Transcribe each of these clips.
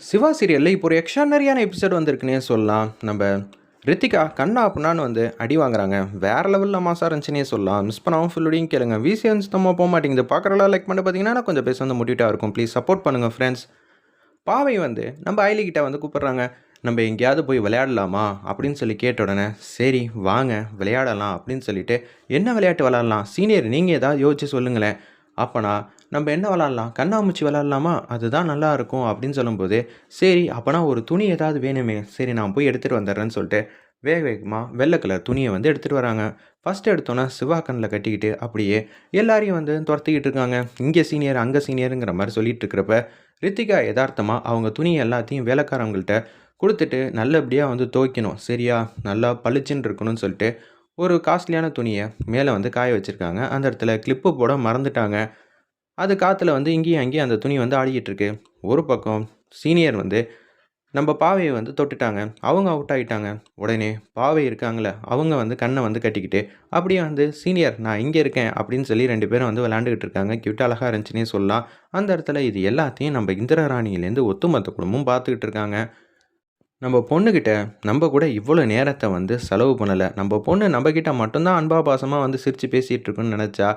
சிவா சீரியலில் இப்போ ஒரு எக்ஸ்ட்ரானரியான எபிசோட் வந்திருக்குன்னே சொல்லலாம். நம்ம ரித்திகா கண்ணா அப்படின்னான்னு வந்து அடி வாங்குறாங்க. வேறு லெவலில் மாசாக இருந்துச்சுன்னே சொல்லலாம். மிஸ் பண்ணாமல் ஃபுல்லோடையும் கேளுங்க. விசிஎன் சுத்தமாக போக மாட்டேங்குது. பார்க்குறலாம் லைக் பண்ணி பார்த்தீங்கன்னா கொஞ்சம் பேச வந்து முடிவிட்டாக இருக்கும். ப்ளீஸ் சப்போர்ட் பண்ணுங்கள் ஃப்ரெண்ட்ஸ் பாவை வந்து நம்ம ஐலி வந்து கூப்பிட்றாங்க. நம்ம எங்கேயாவது போய் விளையாடலாமா? அப்படின்னு சொல்லி கேட்ட உடனே சரி வாங்க விளையாடலாம் அப்படின்னு சொல்லிட்டு என்ன விளையாட்டு விளையாடலாம்? சீனியர் நீங்கள் ஏதாவது யோசிச்சு சொல்லுங்களேன். அப்போனா நம்ம என்ன விளாட்லாம்? கண்ணாமூச்சி விளாட்லாமா? அதுதான் நல்லா இருக்கும் அப்படின்னு சொல்லும்போது சரி அப்போனா ஒரு துணி ஏதாவது வேணுமே. சரி நான் போய் எடுத்துகிட்டு வந்துடுறேன்னு சொல்லிட்டு வேக வேகமாக வெள்ளை கலர் துணியை வந்து எடுத்துகிட்டு வராங்க. ஃபஸ்ட் எடுத்தோன்னே சிவா கண்ணில் கட்டிக்கிட்டு அப்படியே எல்லாரையும் வந்து துரத்திக்கிட்டு இருக்காங்க. இங்கே சீனியர் அங்கே சீனியருங்கிற மாதிரி சொல்லிட்டு இருக்கிறப்ப ரித்திகா யதார்த்தமாக அவங்க துணி எல்லாத்தையும் வேலைக்காரவங்கள்ட்ட கொடுத்துட்டு நல்லபடியாக வந்து துவைக்கணும். சரியா? நல்லா பளிச்சுன்னு இருக்கணும்னு சொல்லிட்டு ஒரு காஸ்ட்லியான துணியை மேலே வந்து காய வச்சுருக்காங்க. அந்த இடத்துல கிளிப்பு போட மறந்துட்டாங்க. அது காற்றுல வந்து இங்கேயும் அங்கேயும் அந்த துணி வந்து ஆடிக்கிட்டு இருக்கு ஒரு பக்கம் சீனியர் வந்து நம்ம பாவையை வந்து தொட்டுட்டாங்க. அவங்க அவுட் ஆகிட்டாங்க உடனே பாவை இருக்காங்களே அவங்க வந்து கண்ணை வந்து கட்டிக்கிட்டு அப்படியே வந்து சீனியர் நான் இங்கே இருக்கேன் அப்படின்னு சொல்லி ரெண்டு பேரும் வந்து விளாண்டுக்கிட்டு இருக்காங்க. கியூட் அழகாக இருந்துச்சுன்னே சொல்லலாம். அந்த இடத்துல இது எல்லாத்தையும் நம்ம இந்திரா ராணியிலேருந்து ஒத்துமொத்த குடும்பம் பார்த்துக்கிட்டு இருக்காங்க. நம்ம பொண்ணுக்கிட்ட நம்ம கூட இவ்வளோ நேரத்தை வந்து செலவு பண்ணலை. நம்ம பொண்ணு நம்மக்கிட்ட மட்டும்தான் அன்பா பாசமாக வந்து சிரித்து பேசிகிட்டு இருக்குன்னு நினச்சா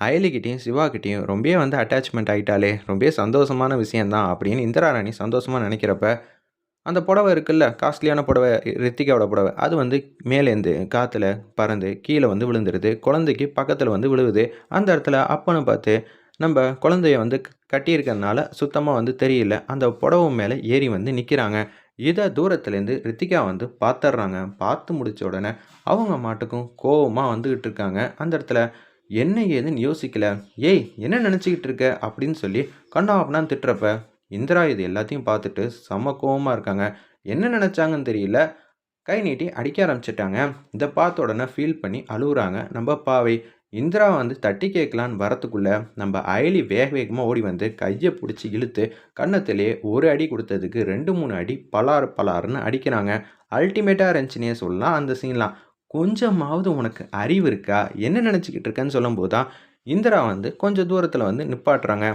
அயலிக்கிட்டேயும் சிவாக்கிட்டேயும் ரொம்பவே வந்து அட்டாச்மெண்ட் ஆகிட்டாலே ரொம்ப சந்தோஷமான விஷயந்தான் அப்படின்னு இந்திரா ராணி சந்தோஷமாக நினைக்கிறப்ப அந்த புடவை இருக்குல்ல காஸ்ட்லியான புடவை ரித்திகாவோட புடவை அது வந்து மேலேருந்து காற்றுல பறந்து கீழே வந்து விழுந்துருது குழந்தைக்கு பக்கத்தில் வந்து விழுவுது. அந்த இடத்துல அப்பனை பார்த்து நம்ம குழந்தைய வந்து கட்டியிருக்கிறதுனால சுத்தமாக வந்து தெரியல அந்த புடவை மேலே ஏறி வந்து நிற்கிறாங்க இதை தூரத்துலேருந்து ரித்திகா வந்து பார்த்துட்றாங்க. பார்த்து முடித்த உடனே அவங்க மாட்டுக்கும் கோவமாக வந்துக்கிட்டு இருக்காங்க. அந்த இடத்துல என்ன ஏதுன்னு யோசிக்கல. ஏய் என்ன நினச்சிக்கிட்டு இருக்க? அப்படின்னு சொல்லி கண்ணா அப்படின்னா திட்டுறப்ப இந்திரா இது எல்லாத்தையும் பார்த்துட்டு செம கோவமாக இருக்காங்க. என்ன நினச்சாங்கன்னு தெரியல. கை நீட்டி அடிக்க ஆரம்பிச்சிட்டாங்க. இதை பார்த்த உடனே ஃபீல் பண்ணி அழுகுறாங்க. நம்ம பாவை இந்திரா வந்து தட்டி கேட்கலான்னு வரத்துக்குள்ளே நம்ம அயலி வேக வேகமாக ஓடி வந்து கையை பிடிச்சி இழுத்து கன்னத்திலே ஒரு அடி கொடுத்ததுக்கு ரெண்டு மூணு அடி பலார் பலாருன்னு அடிக்கிறாங்க. அல்டிமேட்டாக இருந்துச்சுன்னே சொல்லலாம் அந்த சீன்லாம் கொஞ்சமாவது உனக்கு அறிவு இருக்கா? என்ன நினச்சிக்கிட்டு இருக்கேன்னு சொல்லும்போது தான் இந்திரா வந்து கொஞ்சம் தூரத்தில் வந்து நிப்பாட்டுறாங்க.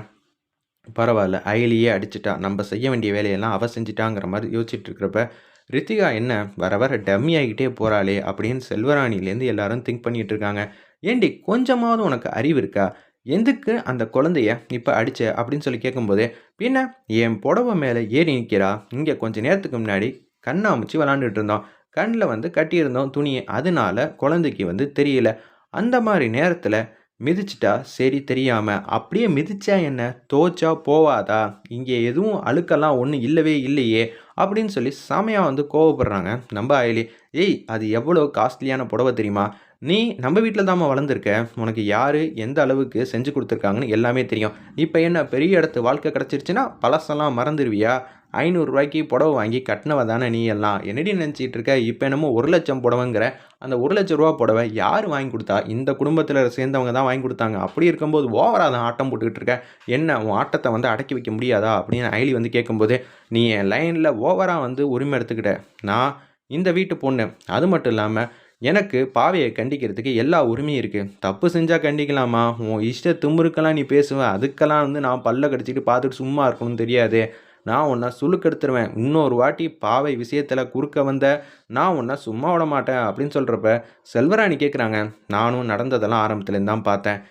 பரவாயில்ல அயலியே அடிச்சிட்டா. நம்ம செய்ய வேண்டிய வேலையெல்லாம் அவ செஞ்சிட்டாங்கிற மாதிரி யோசிச்சுட்டு இருக்கிறப்ப ரித்திகா என்ன? வர வர டம்மி ஆகிட்டே போகிறாளே அப்படின்னு செல்வராணிலேருந்து எல்லாரும் திங்க் பண்ணிகிட்டு இருக்காங்க. ஏண்டி கொஞ்சமாவது உனக்கு அறிவு இருக்கா? எதுக்கு அந்த குழந்தைய இப்போ அடிச்ச? அப்படின்னு சொல்லி கேட்கும்போது பின்ன என் புடவை மேலே ஏறி நிற்கிறா இங்கே கொஞ்ச நேரத்துக்கு முன்னாடி கண்ணாமூச்சி விளாண்டுட்டு இருந்தோம் கண்ணில் வந்து கட்டியிருந்தோம் துணியை. அதனால குழந்தைக்கு வந்து தெரியல. அந்த மாதிரி நேரத்தில் மிதிச்சிட்டா சரி தெரியாமல் அப்படியே மிதிச்சா என்ன? தோச்சா? போவாதா? இங்கே எதுவும் அழுக்கெல்லாம் ஒன்றும் இல்லவே இல்லையே. அப்படின்னு சொல்லி செமையாக வந்து கோவப்படுறாங்க. நம்ம அயலி. ஏய் அது எவ்வளோ காஸ்ட்லியான புடவை தெரியுமா? நீ நம்ம வீட்டில் தாம்மா வளர்ந்துருக்க. உனக்கு யார் எந்த அளவுக்கு செஞ்சு கொடுத்துருக்காங்கன்னு எல்லாமே தெரியும். இப்போ என்ன பெரிய இடத்து வாழ்க்கை கிடச்சிருச்சுன்னா பழசெல்லாம் மறந்துடுவியா ஐநூறுரூவாய்க்கு புடவை வாங்கி கட்டினவ தானே நீ எல்லாம். என்னடி நினச்சிட்டு இருக்க? இப்போ என்னமோ ஒரு லட்சம் புடவைங்கிற. அந்த ஒரு லட்ச ரூபா புடவை யார் வாங்கி கொடுத்தா? இந்த குடும்பத்தில் சேர்ந்தவங்க தான் வாங்கி கொடுத்தாங்க. அப்படி இருக்கும்போது ஓவராக தான் ஆட்டம் போட்டுக்கிட்டு இருக்க. என்ன உன் ஆட்டத்தை வந்து அடக்கி வைக்க முடியாதா? அப்படின்னு ஐலி வந்து கேட்கும்போது நீ என் லைனில் ஓவராக வந்து உரிமை எடுத்துக்கிட்ட. நான் இந்த வீட்டு பொண்ணு. அது மட்டும் இல்லாமல் எனக்கு பாவையை கண்டிக்கிறதுக்கு எல்லா உரிமையும் இருக்குது தப்பு செஞ்சால் கண்டிக்கலாமா? உன் இஷ்ட தும்புருக்கெல்லாம் நீ பேசுவேன் அதுக்கெல்லாம் வந்து நான் பல்ல கடிச்சிட்டு பார்த்துட்டு சும்மா இருக்கணும்னு தெரியாது. நான் உன்னை சுழுக்கெடுத்துருவேன் இன்னொரு வாட்டி பாவை விஷயத்தில் குறுக்க வந்த நான் உன்னை சும்மா விட மாட்டேன் அப்படின்னு சொல்கிறப்ப செல்வராணி கேட்குறாங்க நானும் நடந்ததெல்லாம் ஆரம்பத்துலேருந்து தான் பார்த்தேன்.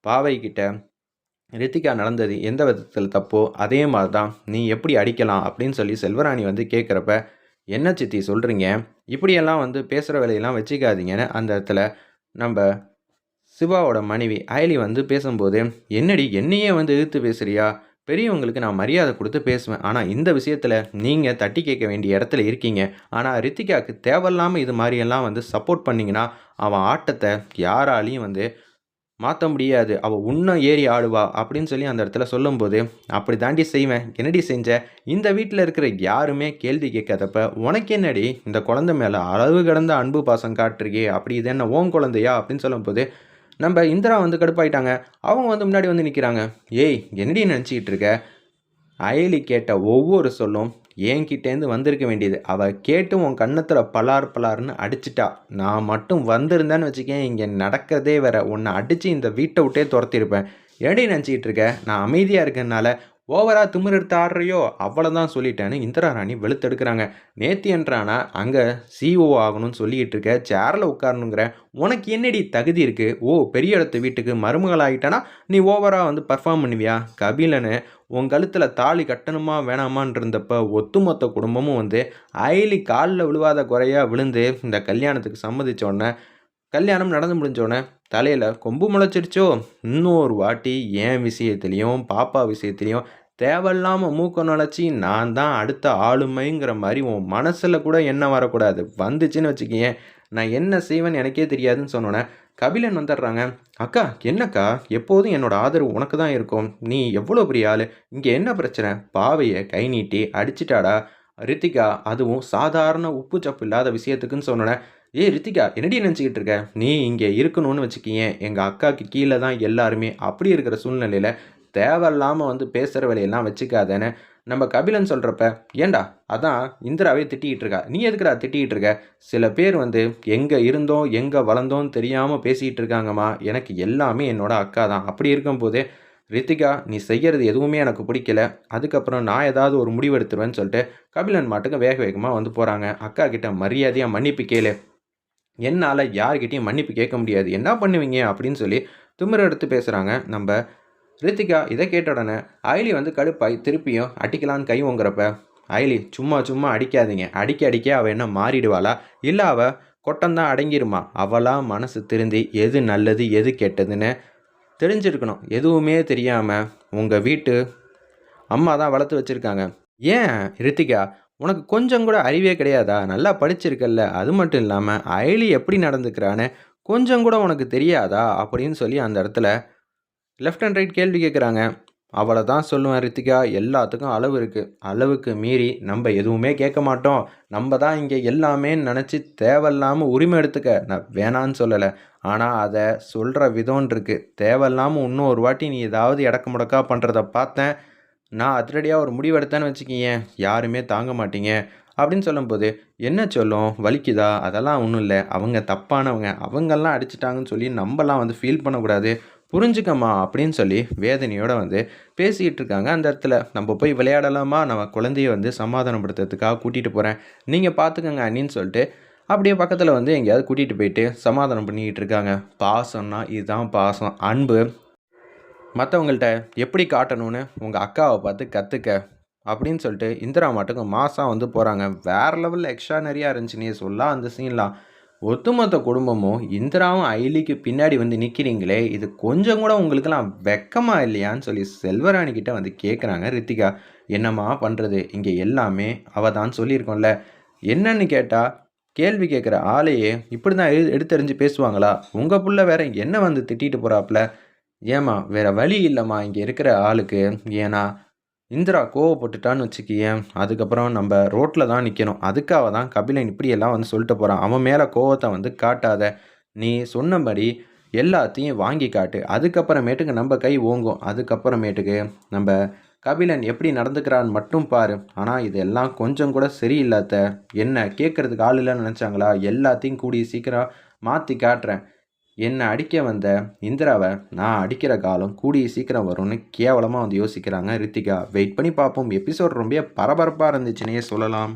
பாவை கிட்ட ரித்திகா நடந்தது எந்த விதத்தில் தப்போ? அதே மாதிரி தான் நீ எப்படி அடிக்கலாம்? அப்படின்னு சொல்லி செல்வராணி வந்து கேட்குறப்ப என்ன சித்தி சொல்கிறீங்க இப்படியெல்லாம் வந்து பேசுகிற வேலையெல்லாம் வச்சுக்காதீங்கன்னு அந்த இடத்துல நம்ம சிவாவோட மனைவி அயலி வந்து பேசும்போது என்னடி என்னையே வந்து எதிர்த்து பேசுகிறியா பெரியவங்களுக்கு நான் மரியாதை கொடுத்து பேசுவேன். ஆனால் இந்த விஷயத்தில் நீங்கள் தட்டி கேட்க வேண்டிய இடத்துல இருக்கீங்க. ஆனால் ரித்திகாவுக்கு தேவையில்லாமல் இது மாதிரியெல்லாம் வந்து சப்போர்ட் பண்ணிங்கன்னா அவன் ஆட்டத்தை யாராலையும் வந்து மாற்ற முடியாது. அவள் உன்னும் ஏறி ஆடுவா அப்படின்னு சொல்லி அந்த இடத்துல சொல்லும்போது அப்படி தாண்டி செய்வேன். என்னடி செஞ்ச? இந்த வீட்டில் இருக்கிற யாருமே கேள்வி கேட்காதப்ப உனக்கு என்னடி? இந்த குழந்தை மேலே அளவு கடந்த அன்பு பாசம் காட்டுறியே அப்படி இது என்ன ஓன் குழந்தையா? அப்படின்னு சொல்லும்போது நம்ம இந்திரா வந்து கடுப்பாயிட்டாங்க. அவங்க வந்து முன்னாடி வந்து நிற்கிறாங்க ஏய் என்னடி நினச்சிக்கிட்டு இருக்க? அயலி கேட்ட ஒவ்வொரு சொல்லும் என்கிட்டேருந்து வந்திருக்க வேண்டியது. அவள் கேட்டு உன் கண்ணத்தில் பலார் பலார்னு அடிச்சிட்டா. நான் மட்டும் வந்திருந்தேன்னு வச்சுக்கேன் இங்கே நடக்கிறதே வேற. உன்னை அடித்து இந்த வீட்டை விட்டே துரத்திருப்பேன். ஏடி நினச்சிக்கிட்டு இருக்க? நான் அமைதியாக இருக்கனால ஓவராக திமிர் எடுத்து ஆடுறையோ அவ்வளோதான் சொல்லிட்டேன்னு இந்திரா ராணி வெளுத்தெடுக்கிறாங்க. நேத்தி என்றானா அங்கே சிஓ ஆகணும்னு சொல்லிக்கிட்டு இருக்க சேரில் உட்காரணுங்கிற உனக்கு என்னடி தகுதி இருக்குது ஓ பெரிய இடத்து வீட்டுக்கு மருமகள் ஆகிட்டனா நீ ஓவராக வந்து பர்ஃபார்ம் பண்ணுவியா? கபிலனு உன் கழுத்தில் தாலி கட்டணுமா வேணாமான் இருந்தப்ப ஒத்துமொத்த குடும்பமும் வந்து அயலி காலில் விழுவாத குறையாக விழுந்து இந்த கல்யாணத்துக்கு சம்மதிச்ச உடனே கல்யாணம் நடந்து முடிஞ்சோடனே தலையில் கொம்பு முளைச்சிருச்சோ? இன்னொரு வாட்டி என் விஷயத்துலேயும் பாப்பா விஷயத்துலேயும் தேவையில்லாமல் மூக்க நுழைச்சி நான் தான் அடுத்த ஆளுமைங்கிற மாதிரி உன் மனசில் கூட என்ன வரக்கூடாது. வந்துச்சுன்னு வச்சுக்கியேன் நான் என்ன செய்வேன்னு எனக்கே தெரியாதுன்னு சொன்னோன்னே கபிலன் வந்துடுறாங்க. அக்கா என்னக்கா? எப்போதும் என்னோட ஆதரவு உனக்கு தான் இருக்கும். நீ எவ்வளோ பெரிய ஆள்? இங்கே என்ன பிரச்சனை? பாவையை கை நீட்டி அடிச்சிட்டாடா? ரித்திகா அதுவும் சாதாரண உப்பு சப்பு இல்லாத விஷயத்துக்குன்னு சொன்னோன்னே ஏ ரித்திகா என்னடி நினச்சிக்கிட்டு இருக்க? நீ இங்கே இருக்கணும்னு வச்சுக்கிங்க எங்கள் அக்காவுக்கு கீழே தான் எல்லாருமே அப்படி இருக்கிற சூழ்நிலையில் தேவையில்லாமல் வந்து பேசுகிற வேலையெல்லாம் வச்சுக்காதேன்னு நம்ம கபிலன் சொல்கிறப்ப ஏண்டா அதான் இந்திராவே திட்டிகிட்டு இருக்கா. நீ எதுக்குடா திட்டிகிட்டு இருக்க? சில பேர் வந்து எங்கே இருந்தோம் எங்கே வளர்ந்தோம் தெரியாமல் பேசிகிட்டு இருக்காங்கம்மா. எனக்கு எல்லாமே என்னோட அக்கா தான். அப்படி இருக்கும்போதே ரித்திகா நீ செய்கிறது எதுவுமே எனக்கு பிடிக்கல. அதுக்கப்புறம் நான் ஏதாவது ஒரு முடிவு எடுத்துருவேன்னு சொல்லிட்டு கபிலன் மாட்டுக்கு வேக வேகமாக வந்து போகிறாங்க அக்கா கிட்ட மரியாதையாக மன்னிப்பு கேளு. என்னால் யார்கிட்டையும் மன்னிப்பு கேட்க முடியாது. என்ன பண்ணுவீங்க? அப்படின்னு சொல்லி திமிர எடுத்து பேசுகிறாங்க நம்ம ரித்திகா இதை கேட்ட உடனே ஐலி வந்து கடுப்பாய் திருப்பியும் அடிக்கலான்னு கை ஓங்குறப்ப ஐலி சும்மா சும்மா அடிக்காதீங்க. அடிக்க அடிக்க அவள் என்ன மாறிடுவாளா? இல்லை அவள் கொட்டம்தான் அடங்கிருமா? அவளாக மனசு திருந்தி எது நல்லது எது கெட்டதுன்னு தெரிஞ்சிருக்கணும். எதுவுமே தெரியாமல் உங்கள் வீட்டு அம்மா தான் வளர்த்து வச்சுருக்காங்க. ஏன் ரித்திகா? உனக்கு கொஞ்சம் கூட அறிவே கிடையாதா? நல்லா படிச்சிருக்கல்ல. அது மட்டும் இல்லாமல் அயலி எப்படி நடந்துக்கிறான்னு கொஞ்சம் கூட உனக்கு தெரியாதா? அப்படின்னு சொல்லி அந்த இடத்துல லெஃப்ட் அண்ட் ரைட் கேள்வி கேட்குறாங்க. அவளை தான் சொல்லுவேன் ரித்திகா. எல்லாத்துக்கும் அளவு இருக்குது அளவுக்கு மீறி நம்ம எதுவுமே கேட்க மாட்டோம். நம்ம தான் இங்கே எல்லாமே நினச்சி தேவையில்லாமல் உரிமை எடுத்துக்க. நான் வேணான்னு சொல்லலை. ஆனால் அதை சொல்கிற விதம்னு இருக்குது தேவையில்லாமல் இன்னும் ஒரு வாட்டி நீ ஏதாவது இடக்க முடக்கா பண்ணுறத பார்த்தேன். நான் அதிரடியாக ஒரு முடிவெடுத்தேன்னு வச்சுக்கிங்க. யாருமே தாங்க மாட்டீங்க. அப்படின்னு சொல்லும்போது என்ன சொல்லும்? வலிக்குதா? அதெல்லாம் ஒன்றும் இல்லை. அவங்க தப்பானவங்க. அவங்கெல்லாம் அடிச்சிட்டாங்கன்னு சொல்லி நம்மலாம் வந்து ஃபீல் பண்ணக்கூடாது. புரிஞ்சுக்கம்மா அப்படின்னு சொல்லி வேதனையோடு வந்து பேசிக்கிட்டு இருக்காங்க. அந்த இடத்துல நம்ம போய் விளையாடலாமா? நம்ம குழந்தைய வந்து சமாதானப்படுத்துறதுக்காக கூட்டிகிட்டு போகிறேன் நீங்கள் பார்த்துக்கங்க அண்ணின்னு சொல்லிட்டு அப்படியே பக்கத்தில் வந்து எங்கேயாவது கூட்டிகிட்டு போயிட்டு சமாதானம் பண்ணிக்கிட்டு இருக்காங்க. பாசம்னா இதுதான் பாசம். அன்பு. மற்றவங்கள்ட்ட எப்படி காட்டணும்னு உங்கள் அக்காவை பார்த்து கற்றுக்க அப்படின்னு சொல்லிட்டு இந்திரா மாட்டுக்கு மாதம் வந்து போகிறாங்க வேறு லெவலில் எக்ஸ்ட்ரானரியாக நீ சொல்லலாம் அந்த சீன்லாம் ஒட்டுமொத்த குடும்பமும் இந்திராவும் ஐலிக்கு பின்னாடி வந்து நிற்கிறீங்களே இது கொஞ்சம் கூட உங்களுக்கெல்லாம் வெக்கமாக இல்லையான்னு சொல்லி செல்வராணி கிட்ட வந்து கேட்குறாங்க ரித்திகா என்னம்மா பண்ணுறது இங்கே எல்லாமே அவள் தான் சொல்லியிருக்கோம்ல. என்னன்னு கேட்டால் கேள்வி கேட்குற ஆளையே இப்படி தான் எடு எடுத்தறிஞ்சு பேசுவாங்களா? உங்கள் புள்ள வேற என்ன வந்து திட்டிட்டு போகிறாப்புல ஏம்மா வேற வழி இல்லைம்மா இங்கே இருக்கிற ஆளுக்கு. ஏன்னா இந்திரா கோவப்பட்டுட்டான்னு வச்சுக்கியேன். அதுக்கப்புறம் நம்ம ரோட்டில் தான் நிற்கணும் அதுக்காக தான் கபிலன் இப்படியெல்லாம் வந்து சொல்லிட்டு போகிறான் அவன் மேலே கோவத்தை வந்து காட்டாத. நீ சொன்னபடி எல்லாத்தையும் வாங்கி காட்டு. அதுக்கப்புறமேட்டுக்கு நம்ம கை ஓங்கும். அதுக்கப்புறமேட்டுக்கு நம்ம கபிலன் எப்படி நடந்துக்கிறான்னு மட்டும் பாரு. ஆனால் இதெல்லாம் கொஞ்சம் கூட சரியில்லாத. என்ன கேட்குறதுக்கு ஆள் இல்லைன்னு நினச்சாங்களா? எல்லாத்தையும் கூடி சீக்கிரம் மாற்றி காட்டுறேன். என்னை அடிக்க வந்த இந்திராவை நான் அடிக்கிற காலம் கூடிய சீக்கிரம் வரும்னு கேவலமாக வந்து யோசிக்கிறாங்க ரித்திகா. வெயிட் பண்ணி பார்ப்போம். எபிசோட் ரொம்ப பரபரப்பாக இருந்துச்சுன்னே சொல்லலாம்.